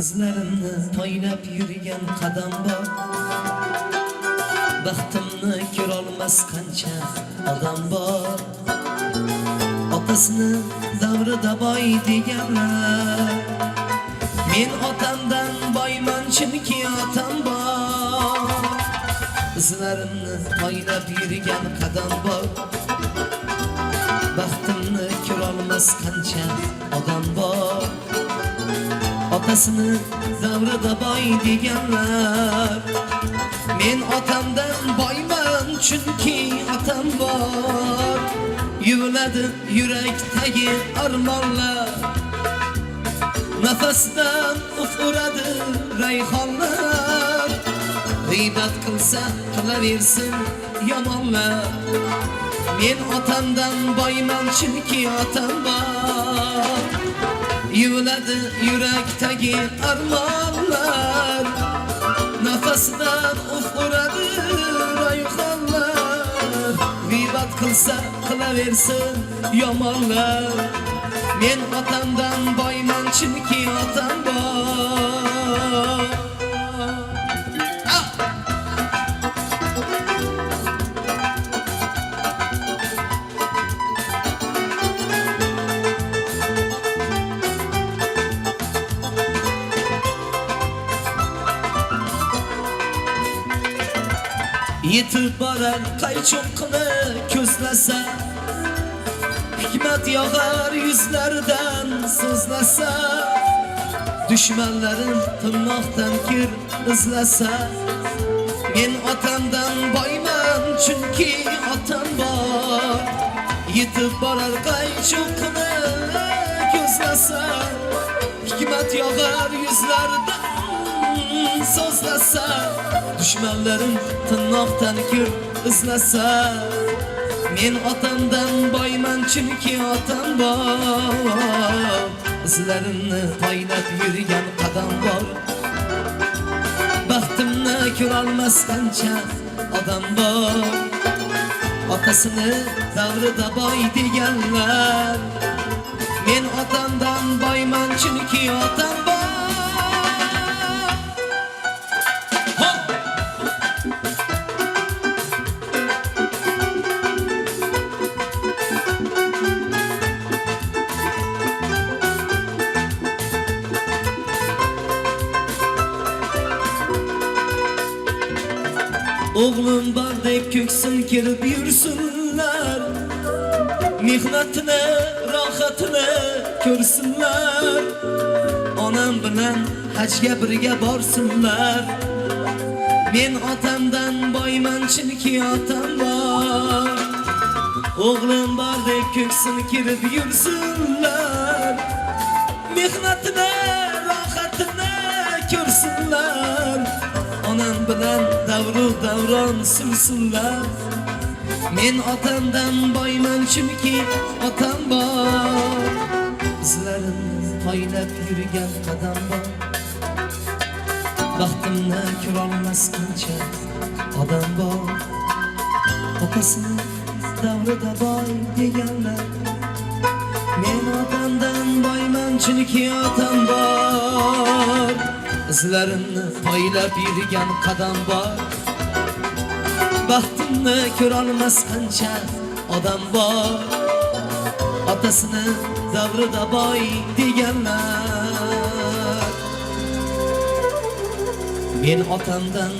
izlarimni poylab yurgan qadam bor baxtimni ko'rolmas qancha odam bor. Otasini davrida boy deganlar. Men otamdan boyman chunki otam bor. İzlarimni poylab yurgan qadam bor. Baxtimni ko'rolmas qancha odam bor otasini davrida boy deganlar men otamdan boyman chunki otam bor yuviladi yurakdagi armonlar nafasdan uf uradi rayhonlar g'iybat qilsa qilaversin yomonlar men otamdan boyman chunki otam bor yuviladi yurakdagi armonlar nafasdan uf uradi rayhonlar g'iybat qilsa qilaversin yomonlar men otamdan boyman chunki otam bor yetib borar qaychoqni ko'zlasa hikmat yog'ar yuzlaridan so'zlasa dushmanlarim tirnoqdan kir izlasa. Men otamdan boyman chunki otam bor. Yetib borar qaychoqni ko'zlasa hikmat yog'ar yuzlaridan so'zlasa dushmanlarim tirnoqdan kir izlasa men otamdan boyman chunki otam bor. İzlarimni poylab yurgan qadam bor. Baxtimni ko'rolmas qancha odam bor. Otasini davrida boy deganlar men otamdan boyman chunki otam bor Oğlum var deb ko'ksin kelib yursinlar Mehnatini, rohatini ko'rsinlar Onam bilan hajga birga borsinlar Men otamdan boyman chunki otam bor O'g'lim bor deb ko'ksini kirib yursinlar Mehnatini, rohatini ko'rsinlar bilan davru davron sursinlar Men otamdan boyman chunki otam bor. Izlarimni poylab yurgan qadam bor. Baxtimni ko'rolmas qancha odam bor. Otasini davrida boy deganlar. Men otamdan boyman chunki otam bor Izlarimni poylab yurgan qadam bor Baxtimni ko'rolmas qancha odam bor Otasini davrida boy deganlar Men otamdan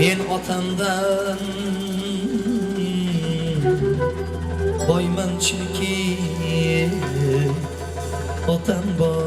Men otamdan boyman chunki otam bor